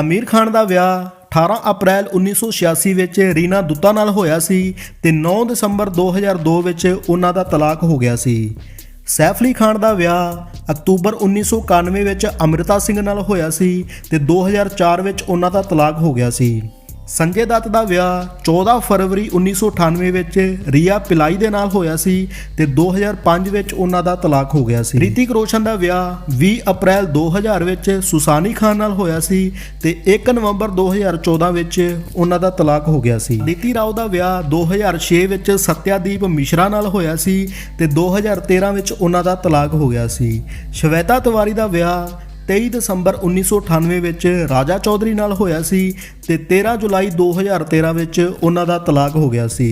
ਅਮੀਰ ਖਾਨ ਦਾ ਵਿਆਹ 18 ਅਪ੍ਰੈਲ 1986 ਵਿੱਚ ਰੀਨਾ ਦੁੱਤਾ ਨਾਲ ਹੋਇਆ ਸੀ ਤੇ 9 ਦਸੰਬਰ 2002 ਵਿੱਚ ਉਹਨਾਂ ਦਾ ਤਲਾਕ ਹੋ ਗਿਆ ਸੀ। ਸੈਫ ਅਲੀ ਖਾਨ ਦਾ ਵਿਆਹ ਅਕਤੂਬਰ 1991 ਵਿੱਚ ਅੰਮ੍ਰਿਤਾ ਸਿੰਘ ਨਾਲ ਹੋਇਆ ਸੀ ਤੇ 2004 ਵਿੱਚ ਉਹਨਾਂ ਦਾ ਤਲਾਕ ਹੋ ਗਿਆ ਸੀ। ਸੰਜੇ ਦੱਤ ਦਾ ਵਿਆਹ 14 ਫਰਵਰੀ 1998 ਵਿੱਚ ਰੀਆ ਪਿਲਾਈ ਦੇ ਨਾਲ ਹੋਇਆ ਸੀ ਤੇ 2005 ਵਿੱਚ ਉਹਨਾਂ ਦਾ ਤਲਾਕ ਹੋ ਗਿਆ ਸੀ। ਰਿਤਿਕ ਰੋਸ਼ਨ ਦਾ ਵਿਆਹ 20 ਅਪ੍ਰੈਲ 2000 ਵਿੱਚ ਸੁਸਾਨੀ ਖਾਨ ਨਾਲ ਹੋਇਆ ਸੀ ਤੇ 1 ਨਵੰਬਰ 2014 ਵਿੱਚ ਉਹਨਾਂ ਦਾ ਤਲਾਕ ਹੋ ਗਿਆ ਸੀ। ਨੀਤੀ ਰਾਓ ਦਾ ਵਿਆਹ 2006 ਵਿੱਚ ਸਤਿਆਦੀਪ ਮਿਸ਼ਰਾ ਨਾਲ ਹੋਇਆ ਸੀ ਤੇ 2013 ਵਿੱਚ ਉਹਨਾਂ ਦਾ ਤਲਾਕ ਹੋ ਗਿਆ ਸੀ। ਸ਼ਵੇਤਾ ਤਿਵਾਰੀ ਦਾ ਵਿਆਹ 23 ਦਸੰਬਰ 1998 ਵਿੱਚ ਰਾਜਾ ਚੌਧਰੀ ਨਾਲ ਹੋਇਆ ਸੀ ਤੇ 13 ਜੁਲਾਈ 2013 ਵਿੱਚ ਉਹਨਾਂ ਦਾ ਤਲਾਕ ਹੋ ਗਿਆ ਸੀ।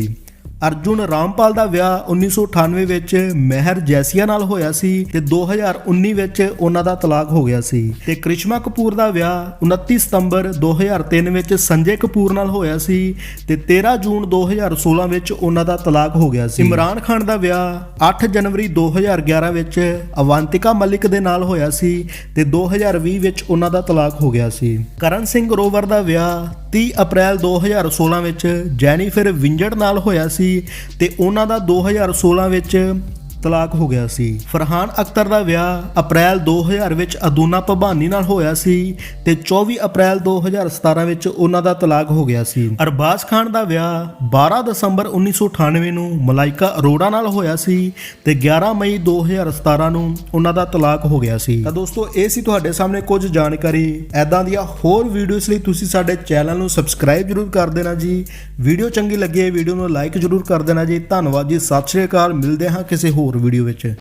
ਅਰਜੁਨ ਰਾਮਪਾਲ ਦਾ ਵਿਆਹ 1998 ਵਿੱਚ ਮਹਿਰ ਜੈਸੀਆ ਨਾਲ ਹੋਇਆ ਸੀ ਤੇ 2019 ਵਿੱਚ ਉਹਨਾਂ ਦਾ ਤਲਾਕ ਹੋ ਗਿਆ ਸੀ। ਤੇ ਕ੍ਰਿਸ਼ਮਾ ਕਪੂਰ ਦਾ ਵਿਆਹ 29 ਸਤੰਬਰ 2003 ਵਿੱਚ ਸੰਜੇ ਕਪੂਰ ਨਾਲ ਹੋਇਆ ਸੀ ਤੇ 13 ਜੂਨ 2016 ਵਿੱਚ ਉਹਨਾਂ ਦਾ ਤਲਾਕ ਹੋ ਗਿਆ ਸੀ। ਇਮਰਾਨ ਖਾਨ ਦਾ ਵਿਆਹ 8 ਜਨਵਰੀ 2011 ਵਿੱਚ ਅਵੰਤਿਕਾ ਮਲਿਕ ਦੇ ਨਾਲ ਹੋਇਆ ਸੀ ਤੇ 2020 ਵਿੱਚ ਉਹਨਾਂ ਦਾ ਤਲਾਕ ਹੋ ਗਿਆ ਸੀ। ਕਰਨ ਸਿੰਘ ਰੋਵਰ ਦਾ ਵਿਆਹ 30 ਅਪ੍ਰੈਲ 2016 ਵਿੱਚ ਜੈਨੀਫਰ ਵਿੰਜੜ ਨਾਲ ਹੋਇਆ ਸੀ ਤੇ ਉਹਨਾਂ ਦਾ 2016 ਵਿੱਚ ਤਲਾਕ ਹੋ ਗਿਆ ਸੀ। ਫਰਹਾਨ ਅਖਤਰ ਦਾ ਵਿਆਹ ਅਪ੍ਰੈਲ 2000 ਵਿੱਚ ਅਦੂਨਾ ਭਬਾਨੀ ਨਾਲ ਹੋਇਆ ਸੀ ਤੇ 24 ਅਪ੍ਰੈਲ 2017 ਵਿੱਚ ਉਹਨਾਂ ਦਾ ਤਲਾਕ ਹੋ ਗਿਆ ਸੀ। ਅਰਬਾਜ਼ ਖਾਨ ਦਾ ਵਿਆਹ 12 ਦਸੰਬਰ 1998 ਨੂੰ ਮਲਾਈਕਾ ਅਰੋੜਾ ਨਾਲ ਹੋਇਆ ਸੀ ਤੇ 11 ਮਈ 2017 ਨੂੰ ਉਹਨਾਂ ਦਾ ਤਲਾਕ ਹੋ ਗਿਆ ਸੀ। ਤਾਂ ਦੋਸਤੋ, ਇਹ ਸੀ ਤੁਹਾਡੇ ਸਾਹਮਣੇ ਕੁਝ ਜਾਣਕਾਰੀ। ਐਦਾਂ ਦੀਆਂ ਹੋਰ ਵੀਡੀਓਜ਼ ਲਈ ਤੁਸੀਂ ਸਾਡੇ ਚੈਨਲ ਨੂੰ ਸਬਸਕ੍ਰਾਈਬ ਜਰੂਰ ਕਰ ਦੇਣਾ ਜੀ। ਵੀਡੀਓ ਚੰਗੀ ਲੱਗੀ ਹੈ ਵੀਡੀਓ ਨੂੰ ਲਾਈਕ ਜਰੂਰ ਕਰ ਦੇਣਾ ਜੀ। ਧੰਨਵਾਦ ਜੀ। ਸਤਿ ਸ਼੍ਰੀ ਅਕਾਲ। ਮਿਲਦੇ ਹਾਂ ਕਿਸੇ ਹੋਰ ਹੋਰ ਵੀਡੀਓ ਵਿੱਚ